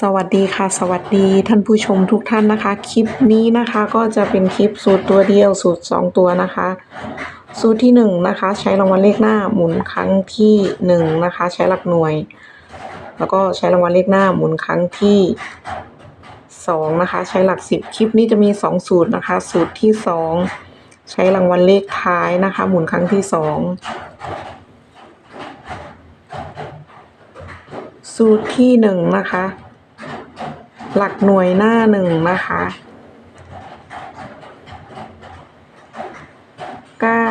สวัสดีค่ะ สวัสดีท่านผู้ชมทุกท่านนะคะ คลิปนี้นะคะก็จะเป็นคลิปสูตรตัวเดียวสูตร 2 ตัวนะคะ สูตรที่1นนะคะใช้รางวัลเลขหน้าหมุนครั้งที่1นะคะใช้หลักหน่วย แล้วก็ใช้รางวัลเลขหน้าหมุนครั้งที่2นะคะใช้หลัก 10 คลิปนี้จะมี 2 สูตรนะคะ สูตรที่ 2 ใช้รางวัลเลขท้ายนะคะ หมุนครั้งที่ 2 สูตรที่หนึ่งนะคะ หลักหน่วยหน้าหนึ่งนะคะเก้า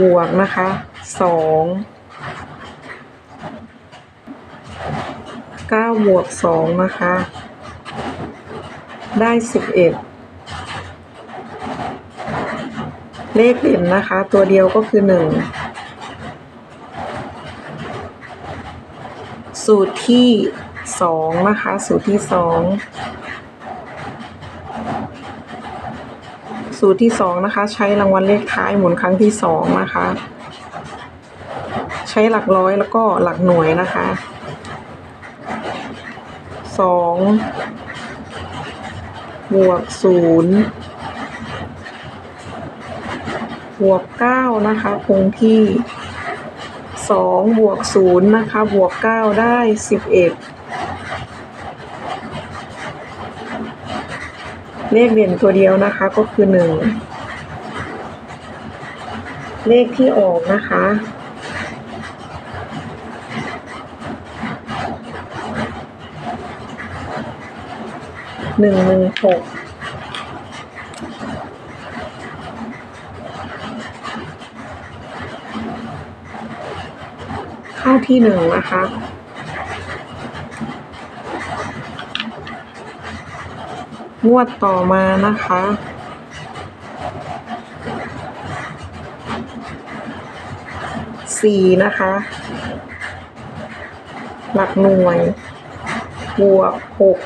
บวกนะคะสองเก้าบวกสองนะคะ ได้สิบเอ็ดเลขเด่นนะคะ ตัวเดียวก็คือหนึ่ง สูตรที่สองนะคะ สูตรที่สองสูตรที่สองนะคะ ใช้รางวัลเลขท้ายหมุนครั้งที่สองนะคะ ใช้หลักร้อยแล้วก็หลักหน่วยนะคะสองบวกศูนย์บวกเก้านะคะคงที่ สองบวกศูนย์นะคะ บวกเก้าได้สิบเอ็ดเลขเด่นตัวเดียวนะคะก็คือหนึ่งเลขที่ออกนะคะ หนึ่งหนึ่งหก ข้าที่หนึ่งนะคะ งวดต่อมานะคะ สี่นะคะ หลักหน่วย บวกหก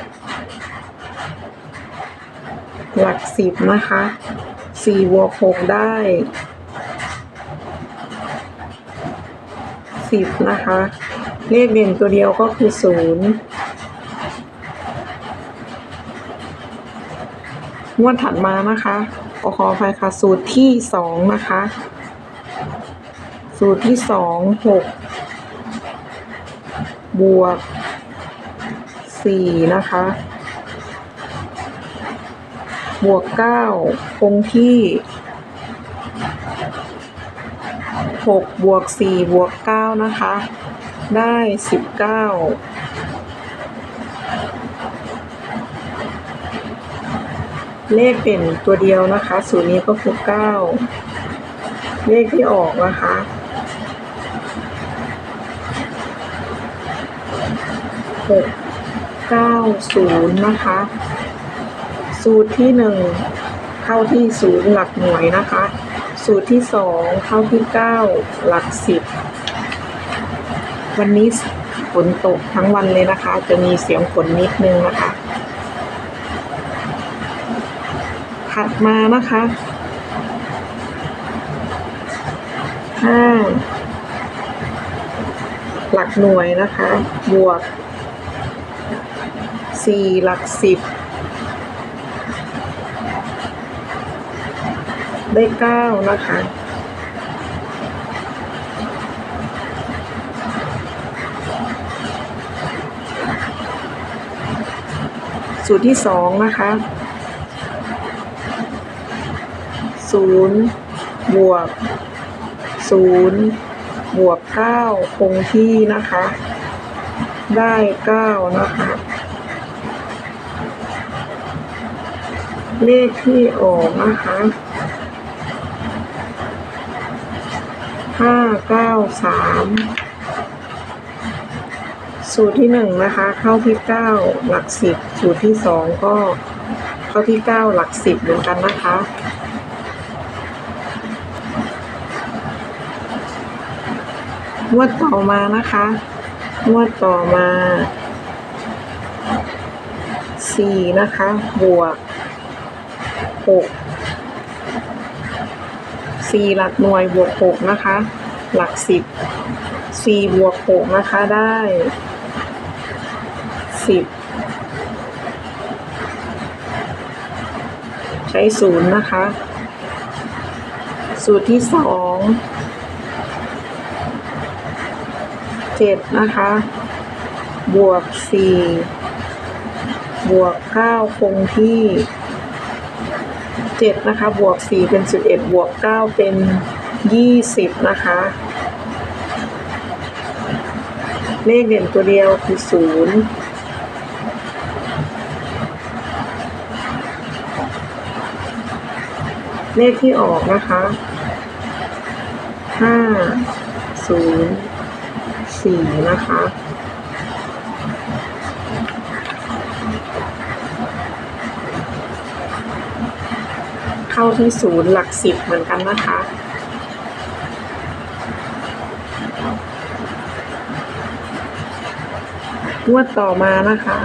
หลักสิบนะคะสี่บวกหกได้ สิบนะคะ เลขเด่นตัวเดียวก็คือศูนย์งวดถัดมานะคะขอขออภัยค่ะ สูตรที่สองนะคะ สูตรที่สองหกบวกสี่นะคะ บวกเก้าคงที่ หกบวกสี่บวกเก้านะคะ ได้สิบเก้าเลขเด่นตัวเดียวนะคะ สูตรนี้ก็คือเก้าเลขที่ออกนะคะหกเก้าศูนย์นะคะ สูตรที่หนึ่งเข้าที่ศูนย์หลักหน่วยนะคะ สูตรที่สองเข้าที่เก้าหลักสิบ วันนี้ฝนตกทั้งวันเลยนะคะ จะมีเสียงฝนนิดนึงนะคะ ถัดมานะคะห้าหลักหน่วยนะคะ บวกสี่หลักสิบ ได้เก้านะคะ สูตรที่สองนะคะศูนย์บวกศูนย์บวกเก้าคงที่นะคะ ได้เก้านะคะเลขที่ออกนะคะ ห้าเก้าสามสูตรที่หนึ่งนะคะ เข้าที่เก้าหลักสิบสูตรที่สองก็เข้าที่เก้าหลักสิบเหมือนกันนะคะ งวดต่อมานะคะ งวดต่อมาสี่นะคะ บวกหก สี่หลักหน่วยบวกหกนะคะ หลักสิบสี่บวกหกนะคะ ได้สิบใช้ศูนย์นะคะ สูตรที่สองเจ็ดนะคะ บวกสี่บวกเก้าคงที่ เจ็ดนะคะ บวกสี่เป็นสิบเอ็ดบวกเก้าเป็นยี่สิบนะคะ เลขเด่นตัวเดียวคือศูนย์เลขที่ออกนะคะ ห้า ศูนย์ สี่นะคะ เข้าที่ศูนย์หลักสิบเหมือนกันนะคะ งวดต่อมานะคะ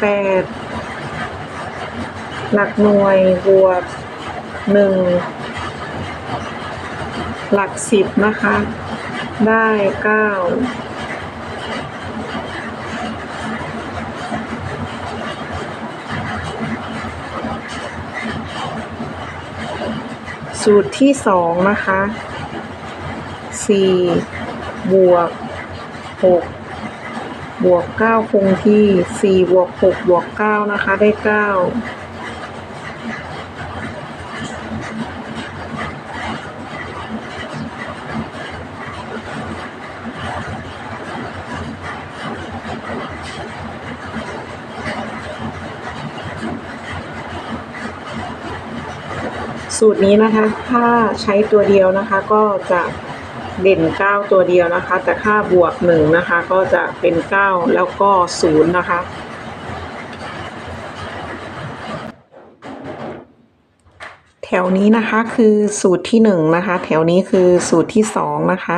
แปดหลักหน่วยบวกหนึ่งหลักสิบนะคะ ได้เก้า สูตรที่สองนะคะสี่บวกหกบวกเก้าคงที่สี่บวกหกบวกเก้านะคะ ได้เก้า สูตรนี้นะคะ ถ้าใช้ตัวเดียวนะคะ ก็จะเด่นเก้าตัวเดียวนะคะ แต่ค่าบวกหนึ่งนะคะ ก็จะเป็นเก้าแล้วก็ศูนย์นะคะ แถวนี้นะคะคือสูตรที่หนึ่งนะคะ แถวนี้คือสูตรที่สองนะคะ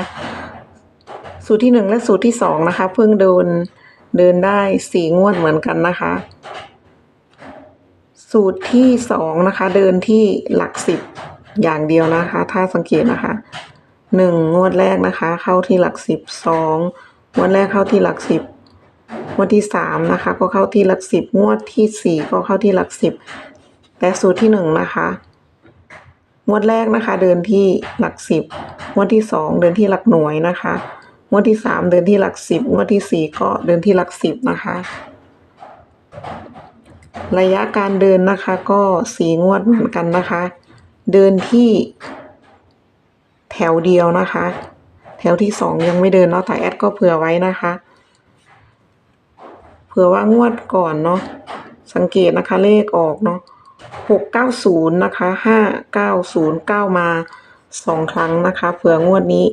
สูตรที่หนึ่งและสูตรที่สองนะคะ เพิ่งเดินเดินได้สี่งวดเหมือนกันนะคะ สูตรที่สองนะคะ เดินที่หลักสิบอย่างเดียวนะคะ ถ้าสังเกตนะคะหนึ่งงวดแรกนะคะ เข้าที่หลักสิบสองงวดแรกเข้าที่หลักสิบงวดที่สามนะคะ ก็เข้าที่หลักสิบงวดที่สี่ก็เข้าที่หลักสิบและสูตรที่หนึ่งนะคะงวดแรกนะคะ เดินที่หลักสิบงวดที่สองเดินที่หลักหน่วยนะคะงวดที่สามเดินที่หลักสิบงวดที่สี่ก็เดินที่หลักสิบนะคะ ระยะการเดินนะคะ ก็สีงวดเหมือนกันนะคะ เดินที่ แถวเดียวนะคะ แถวที่สองยังไม่เดินเนาะแต่แอดก็เผื่อไว้นะคะเผื่อว่างวดก่อนเนาะสังเกตนะคะเลขออกเนาะหกเก้าศูนย์นะคะห้าเก้าศูนย์เก้ามาสองครั้งนะคะ เผื่องวดนี้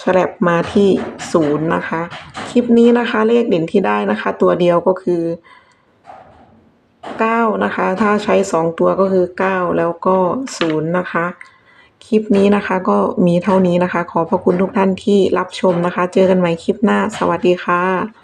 ฉลับมาที่ศูนย์นะคะ คลิปนี้นะคะเลขเด่นที่ได้นะคะ ตัวเดียวก็คือ เก้านะคะ ถ้าใช้สองตัวก็คือเก้าแล้วก็ศูนย์นะคะ คลิปนี้นะคะก็มีเท่านี้นะคะ ขอพระคุณทุกท่านที่รับชมนะคะ เจอกันใหม่คลิปหน้า สวัสดีค่ะ